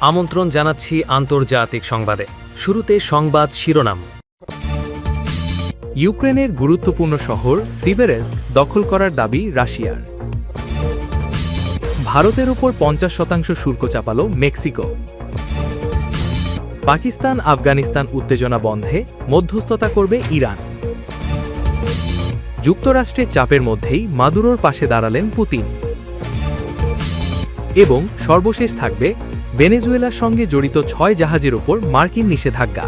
আমন্ত্রণ জানাচ্ছি আন্তর্জাতিক সংবাদে। শুরুতে সংবাদ শিরোনাম। ইউক্রেনের গুরুত্বপূর্ণ শহর সিভেরেস্ক দখল করার দাবি রাশিয়ার। ভারতের উপর পঞ্চাশ শতাংশ শুল্ক চাপালো মেক্সিকো। পাকিস্তান আফগানিস্তান উত্তেজনা বন্ধে, মধ্যস্থতা করবে ইরান। যুক্তরাষ্ট্রের চাপের মধ্যেই মাদুরোর পাশে দাঁড়ালেন পুতিন। এবং সর্বশেষ থাকবে ভেনেজুয়েলার সঙ্গে জড়িত ছয় জাহাজের ওপর মার্কিন নিষেধাজ্ঞা।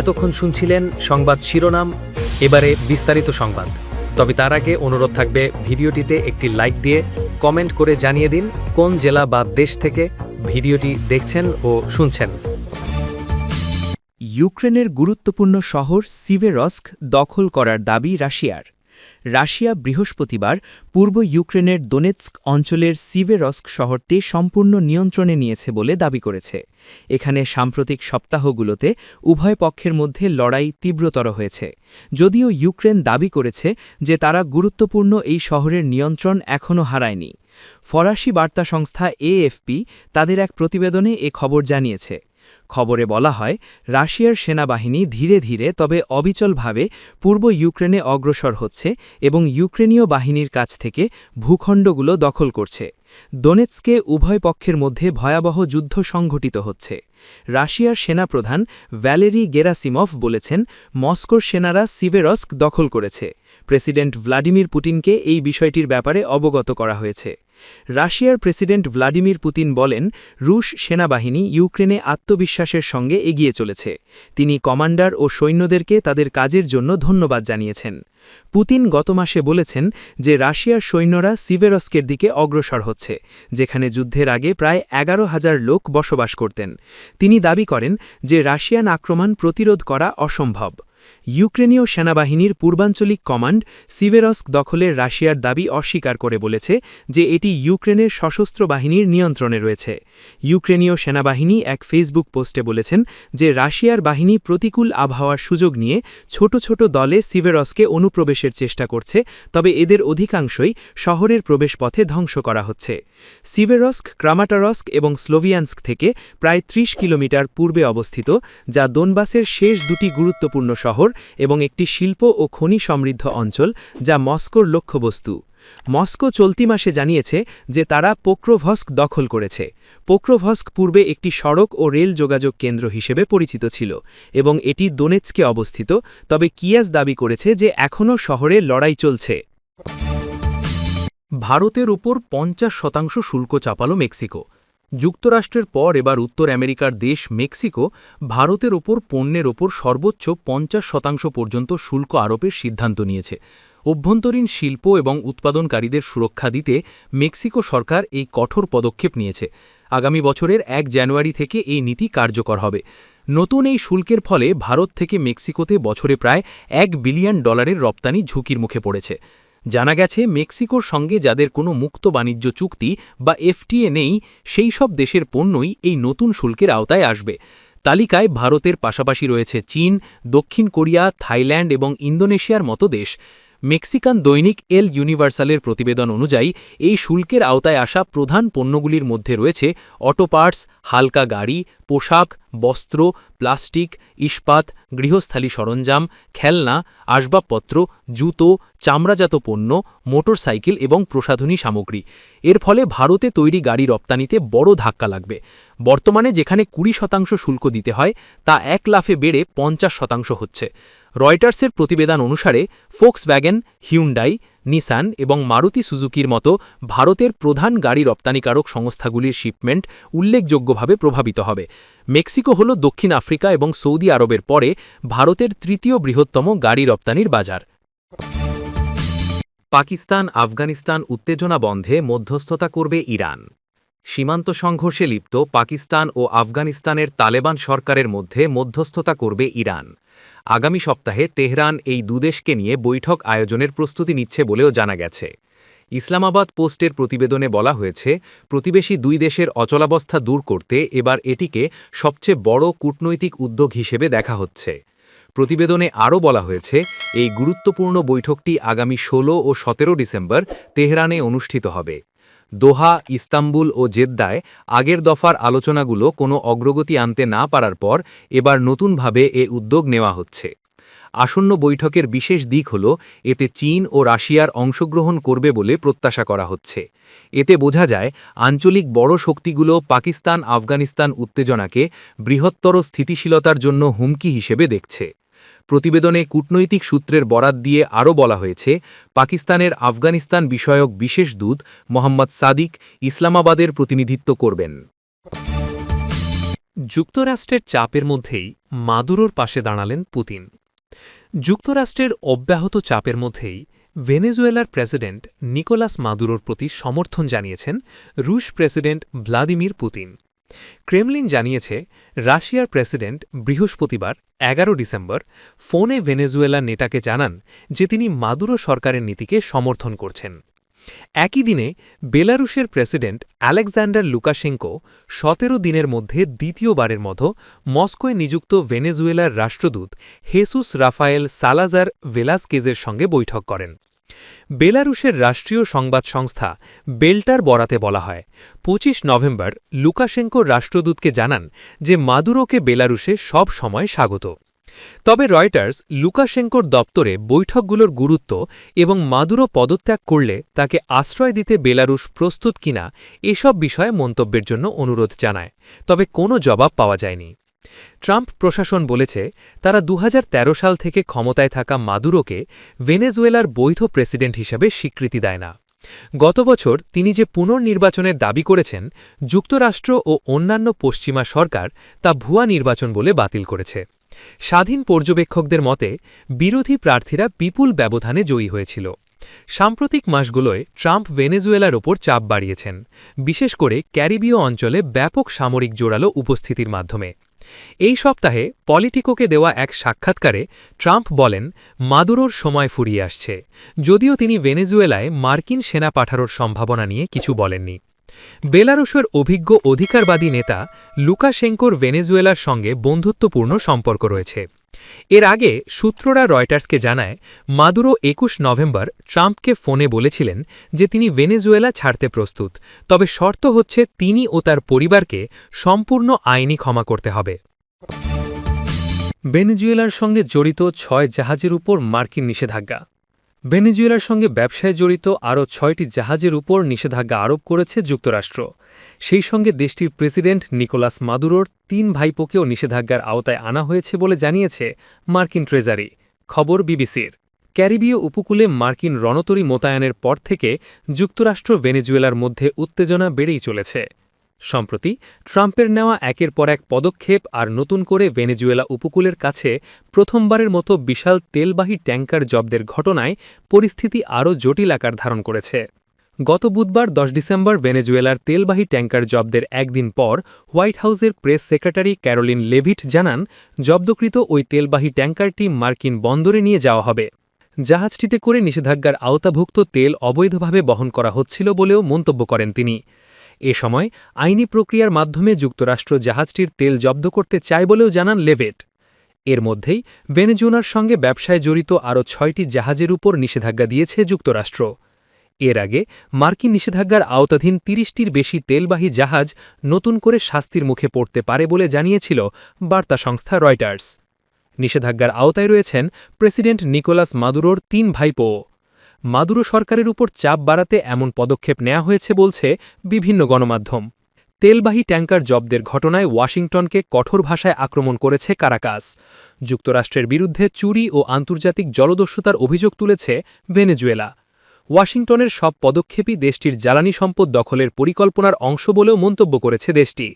এতক্ষণ শুনছিলেন সংবাদ শিরোনাম, এবারে বিস্তারিত সংবাদ। তবে তার আগে অনুরোধ থাকবে ভিডিওটিতে একটি লাইক দিয়ে কমেন্ট করে জানিয়ে দিন কোন জেলা বা দেশ থেকে ভিডিওটি দেখছেন ও শুনছেন। ইউক্রেনের গুরুত্বপূর্ণ শহর সিভেরস্ক দখল করার দাবি রাশিয়ার। রাশিয়া বৃহস্পতিবার পূর্ব ইউক্রেনের দোনেৎস্ক অঞ্চলের সিভেরস্ক শহরটি সম্পূর্ণ নিয়ন্ত্রণে নিয়েছে বলে দাবি করেছে। এখানে সাম্প্রতিক সপ্তাহগুলোতে উভয় পক্ষের মধ্যে লড়াই তীব্রতর হয়েছে। যদিও ইউক্রেন দাবি করেছে যে তারা গুরুত্বপূর্ণ এই শহরের নিয়ন্ত্রণ এখনও হারায়নি। ফরাসি বার্তা সংস্থা এএফপি তাদের এক প্রতিবেদনে এ খবর জানিয়েছে। খবরে বলা হয়, রাশিয়ার সেনাবাহিনী ধীরে ধীরে তবে অবিচলভাবে পূর্ব ইউক্রেনে অগ্রসর হচ্ছে এবং ইউক্রেনীয় বাহিনীর কাছ থেকে ভূখণ্ডগুলো দখল করছে। দোনেৎসকে উভয় পক্ষের মধ্যে ভয়াবহ যুদ্ধ সংঘটিত হচ্ছে। রাশিয়ার সেনাপ্রধান ভ্যালেরি গেরাসিমভ বলেছেন, মস্কোর সেনারা সিভেরস্ক দখল করেছে। প্রেসিডেন্ট ভ্লাদিমির পুতিনকে এই বিষয়টির ব্যাপারে অবগত করা হয়েছে। রাশিয়ার প্রেসিডেন্ট ভ্লাদিমির পুতিন বলেন, রুশ সেনাবাহিনী ইউক্রেনে আত্মবিশ্বাসের সঙ্গে এগিয়ে চলেছে। তিনি কমান্ডার ও সৈন্যদেরকে তাদের কাজের জন্য ধন্যবাদ জানিয়েছেন। পুতিন গত মাসে বলেছেন যে, রাশিয়ার সৈন্যরা সিভেরস্কের দিকে অগ্রসর হচ্ছে, যেখানে যুদ্ধের আগে প্রায় এগারো হাজার লোক বসবাস করতেন। তিনি দাবি করেন যে, রাশিয়ান আক্রমণ প্রতিরোধ করা অসম্ভব। ইউক্রেনীয় সেনাবাহিনীর পূর্বাঞ্চলিক কমান্ড সিভেরস্ক দখলের রাশিয়ার দাবি অস্বীকার করে বলেছে যে এটি ইউক্রেনের সশস্ত্র বাহিনীর নিয়ন্ত্রণে রয়েছে। ইউক্রেনীয় সেনাবাহিনী এক ফেসবুক পোস্টে বলেছেন যে রাশিয়ার বাহিনী প্রতিকূল আবহাওয়ার সুযোগ নিয়ে ছোট ছোট দলে সিভেরসকে অনুপ্রবেশের চেষ্টা করছে, তবে এদের অধিকাংশই শহরের প্রবেশপথে ধ্বংস করা হচ্ছে। সিভেরস্ক, ক্রামাটারস্ক এবং স্লোভিয়ান্স্ক থেকে প্রায় ৩০ কিলোমিটার পূর্বে অবস্থিত, যা দোনবাসের শেষ দুটি গুরুত্বপূর্ণ শহর। এবং একটি শিল্প ও খনি সমৃদ্ধ অঞ্চল যা মস্কোর লক্ষ্যবস্তু। মস্কো চলতি মাসে জানিয়েছে যে তারা পোক্রোভস্ক দখল করেছে। পোক্রোভস্ক পূর্বে একটি সড়ক ও রেল যোগাযোগ কেন্দ্র হিসেবে পরিচিত ছিল এবং এটি দোনেৎসকে অবস্থিত, তবে কিয়াস দাবি করেছে যে এখনও শহরে লড়াই চলছে। ভারতের উপর পঞ্চাশ শতাংশ শুল্ক চাপালো মেক্সিকো। যুক্তরাষ্ট্রের পর এবার উত্তর আমেরিকার দেশ মেক্সিকো ভারতের ওপর পণ্যের ওপর সর্বোচ্চ পঞ্চাশ শতাংশ পর্যন্ত শুল্ক আরোপের সিদ্ধান্ত নিয়েছে। অভ্যন্তরীণ শিল্প এবং উৎপাদনকারীদের সুরক্ষা দিতে মেক্সিকো সরকার এই কঠোর পদক্ষেপ নিয়েছে। আগামী বছরের এক জানুয়ারি থেকে এই নীতি কার্যকর হবে। নতুন এই শুল্কের ফলে ভারত থেকে মেক্সিকোতে বছরে প্রায় এক বিলিয়ন ডলারের রপ্তানি ঝুঁকির মুখে পড়েছে। জানা গেছে, মেক্সিকোর সঙ্গে যাদের কোনো মুক্ত বাণিজ্য চুক্তি বা এফটিএ নেই, সেই সব দেশের পণ্যই এই নতুন শুল্কের আওতায় আসবে। তালিকায় ভারতের পাশাপাশি রয়েছে চীন, দক্ষিণ কোরিয়া, থাইল্যান্ড এবং ইন্দোনেশিয়ার মতো দেশ। মেক্সিকান দৈনিক এল ইউনিভার্সালের প্রতিবেদন অনুযায়ী, এই শুল্কের আওতায় আসা প্রধান পণ্যগুলির মধ্যে রয়েছে অটো পার্টস, হালকা গাড়ি, পোশাক, বস্ত্র, প্লাস্টিক, ইস্পাত, গৃহস্থালী সরঞ্জাম, খেলনা, আসবাবপত্র, জুতো, চামড়াজাত পণ্য, মোটরসাইকেল এবং প্রসাধনী সামগ্রী। এর ফলে ভারতে তৈরি গাড়ি রপ্তানিতে বড় ধাক্কা লাগবে। বর্তমানে যেখানে কুড়ি শতাংশ শুল্ক দিতে হয়, তা এক লাফে বেড়ে পঞ্চাশ শতাংশ হচ্ছে। রয়টার্সের প্রতিবেদন অনুসারে ফোক্সব্যাগেন হিউন্ডাই, নিসান এবং মারুতি সুজুকির মতো ভারতের প্রধান গাড়ি রপ্তানিকারক সংস্থাগুলির শিপমেন্ট উল্লেখযোগ্যভাবে প্রভাবিত হবে। মেক্সিকো হল দক্ষিণ আফ্রিকা এবং সৌদি আরবের পরে ভারতের তৃতীয় বৃহত্তম গাড়ি রপ্তানির বাজার। পাকিস্তান, আফগানিস্তান উত্তেজনা বন্ধে মধ্যস্থতা করবে ইরান। সীমান্ত সংঘর্ষে লিপ্ত পাকিস্তান ও আফগানিস্তানের তালেবান সরকারের মধ্যে মধ্যস্থতা করবে ইরান। আগামী সপ্তাহে তেহরান এই দুদেশকে নিয়ে বৈঠক আয়োজনের প্রস্তুতি নিচ্ছে বলেও জানা গেছে। ইসলামাবাদ পোস্টের প্রতিবেদনে বলা হয়েছে, প্রতিবেশী দুই দেশের অচলাবস্থা দূর করতে এবার এটিকে সবচেয়ে বড় কূটনৈতিক উদ্যোগ হিসেবে দেখা হচ্ছে। প্রতিবেদনে আরও বলা হয়েছে, এই গুরুত্বপূর্ণ বৈঠকটি আগামী ১৬ ও ১৭ ডিসেম্বর তেহরানে অনুষ্ঠিত হবে। দোহা, ইস্তাম্বুল ও জেদ্দায় আগের দফার আলোচনাগুলো কোনো অগ্রগতি আনতে না পারার পর এবার নতুনভাবে এ উদ্যোগ নেওয়া হচ্ছে। আসন্ন বৈঠকের বিশেষ দিক হল, এতে চীন ও রাশিয়ার অংশগ্রহণ করবে বলে প্রত্যাশা করা হচ্ছে। এতে বোঝা যায়, আঞ্চলিক বড় শক্তিগুলো পাকিস্তান আফগানিস্তান উত্তেজনাকে বৃহত্তর স্থিতিশীলতার জন্য হুমকি হিসেবে দেখছে। প্রতিবেদনে কূটনৈতিক সূত্রের বরাত দিয়ে আরও বলা হয়েছে, পাকিস্তানের আফগানিস্তান বিষয়ক বিশেষ দূত মোহাম্মদ সাদিক ইসলামাবাদের প্রতিনিধিত্ব করবেন। যুক্তরাষ্ট্রের চাপের মধ্যেই মাদুরোর পাশে দাঁড়ালেন পুতিন। যুক্তরাষ্ট্রের অব্যাহত চাপের মধ্যেই ভেনেজুয়েলার প্রেসিডেন্ট নিকোলাস মাদুরোর প্রতি সমর্থন জানিয়েছেন রুশ প্রেসিডেন্ট ভ্লাদিমির পুতিন। ক্রেমলিন জানিয়েছে, রাশিয়ার প্রেসিডেন্ট বৃহস্পতিবার, এগারো ডিসেম্বর, ফোনে ভেনেজুয়েলার নেটাকে জানান যে তিনি মাদুরো সরকারের নীতিকে সমর্থন করছেন। একই দিনে বেলারুশের প্রেসিডেন্ট আলেকজান্ডার লুকাশেঙ্কো সতেরো দিনের মধ্যে দ্বিতীয়বারের মতো মস্কোয় নিযুক্ত ভেনেজুয়েলার রাষ্ট্রদূত হেসুস রাফায়েল সালাজার ভেলাসকেজের সঙ্গে বৈঠক করেন। বেলারুশের রাষ্ট্রীয় সংবাদ সংস্থা বেল্টার বরাতে বলা হয়। ২৫ নভেম্বর লুকাশেঙ্কো রাষ্ট্রদূতকে জানান যে মাদুরোকে বেলারুশে সব সময় স্বাগত। তবে রয়টার্স লুকাশেঙ্কোর দপ্তরে বৈঠকগুলোর গুরুত্ব এবং মাদুরো পদত্যাগ করলে তাকে আশ্রয় দিতে বেলারুশ প্রস্তুত কিনা এসব বিষয়ে মন্তব্যের জন্য অনুরোধ জানায়, তবে কোনো জবাব পাওয়া যায়নি। ট্রাম্প প্রশাসন বলেছে, তারা দু হাজার তেরো সাল থেকে ক্ষমতায় থাকা মাদুরোকে ভেনেজুয়েলার বৈধ প্রেসিডেন্ট হিসাবে স্বীকৃতি দেয় না। গত বছর তিনি যে পুনর্নির্বাচনের দাবি করেছেন, যুক্তরাষ্ট্র ও অন্যান্য পশ্চিমা সরকার তা ভুয়া নির্বাচন বলে বাতিল করেছে। স্বাধীন পর্যবেক্ষকদের মতে, বিরোধী প্রার্থীরা বিপুল ব্যবধানে জয়ী হয়েছিল। সাম্প্রতিক মাসগুলোয় ট্রাম্প ভেনেজুয়েলার ওপর চাপ বাড়িয়েছেন, বিশেষ করে ক্যারিবীয় অঞ্চলে ব্যাপক সামরিক জোরালো উপস্থিতির মাধ্যমে। এই সপ্তাহে পলিটিকোকে দেওয়া এক সাক্ষাৎকারে ট্রাম্প বলেন, মাদুরোর সময় ফুরিয়ে আসছে, যদিও তিনি ভেনেজুয়েলায় মার্কিন সেনা পাঠানোর সম্ভাবনা নিয়ে কিছু বলেননি। বেলারুশের অভিজ্ঞ অধিকারবাদী নেতা লুকাশেঙ্কোর ভেনেজুয়েলার সঙ্গে বন্ধুত্বপূর্ণ সম্পর্ক রয়েছে। এর আগে সূত্ররা রয়টার্সকে জানায়, মাদুরো একুশ নভেম্বর ট্রাম্পকে ফোনে বলেছিলেন যে তিনি ভেনেজুয়েলা ছাড়তে প্রস্তুত, তবে শর্ত হচ্ছে তিনি ও তার পরিবারকে সম্পূর্ণ আইনি ক্ষমা করতে হবে। ভেনেজুয়েলার সঙ্গে জড়িত ছয় জাহাজের উপর মার্কিন নিষেধাজ্ঞা। ভেনেজুয়েলার সঙ্গে ব্যবসায় জড়িত আরও ছয়টি জাহাজের উপর নিষেধাজ্ঞা আরোপ করেছে যুক্তরাষ্ট্র। সেই সঙ্গে দেশটির প্রেসিডেন্ট নিকোলাস মাদুরোর তিন ভাইপোকেও নিষেধাজ্ঞার আওতায় আনা হয়েছে বলে জানিয়েছে মার্কিন ট্রেজারি। খবর বিবিসির। ক্যারিবীয় উপকূলে মার্কিন রণতরী মোতায়েনের পর থেকে যুক্তরাষ্ট্র ভেনেজুয়েলার মধ্যে উত্তেজনা বেড়েই চলেছে। সম্প্রতি ট্রাম্পের নেওয়া একের পর এক পদক্ষেপ আর নতুন করে ভেনেজুয়েলা উপকূলের কাছে প্রথমবারের মতো বিশাল তেলবাহী ট্যাঙ্কার জব্দের ঘটনায় পরিস্থিতি আরও জটিল আকার ধারণ করেছে। গত বুধবার দশ ডিসেম্বর ভেনেজুয়েলার তেলবাহী ট্যাঙ্কার জব্দের একদিন পর হোয়াইট হাউসের প্রেস সেক্রেটারি ক্যারোলিন লেভিট জানান, জব্দকৃত ওই তেলবাহী ট্যাঙ্কারটি মার্কিন বন্দরে নিয়ে যাওয়া হবে। জাহাজটিতে করে নিষেধাজ্ঞার আওতাভুক্ত তেল অবৈধভাবে বহন করা হচ্ছিল বলেও মন্তব্য করেন তিনি। এ সময় আইনি প্রক্রিয়ার মাধ্যমে যুক্তরাষ্ট্র জাহাজটির তেল জব্দ করতে চায় বলেও জানান লেভেট। এর মধ্যেই ভেনেজুয়েলার সঙ্গে ব্যবসায় জড়িত আরও ছয়টি জাহাজের উপর নিষেধাজ্ঞা দিয়েছে যুক্তরাষ্ট্র। এর আগে মার্কিন নিষেধাজ্ঞার আওতাধীন তিরিশটির বেশি তেলবাহী জাহাজ নতুন করে শাস্তির মুখে পড়তে পারে বলে জানিয়েছিল বার্তা সংস্থা রয়টার্স। নিষেধাজ্ঞার আওতায় রয়েছেন প্রেসিডেন্ট নিকোলাস মাদুরোর তিন ভাইপো। মাদুরো সরকারের উপর চাপ বাড়াতে এমন পদক্ষেপ নেওয়া হয়েছে বলছে বিভিন্ন গণমাধ্যম। তেলবাহী ট্যাঙ্কার জব্দের ঘটনায় ওয়াশিংটনকে কঠোর ভাষায় আক্রমণ করেছে কারাকাস। যুক্তরাষ্ট্রের বিরুদ্ধে চুরি ও আন্তর্জাতিক জলদস্যুতার অভিযোগ তুলেছে ভেনেজুয়েলা। ওয়াশিংটনের সব পদক্ষেপই দেশটির জ্বালানি সম্পদ দখলের পরিকল্পনার অংশ বলেও মন্তব্য করেছে দেশটি।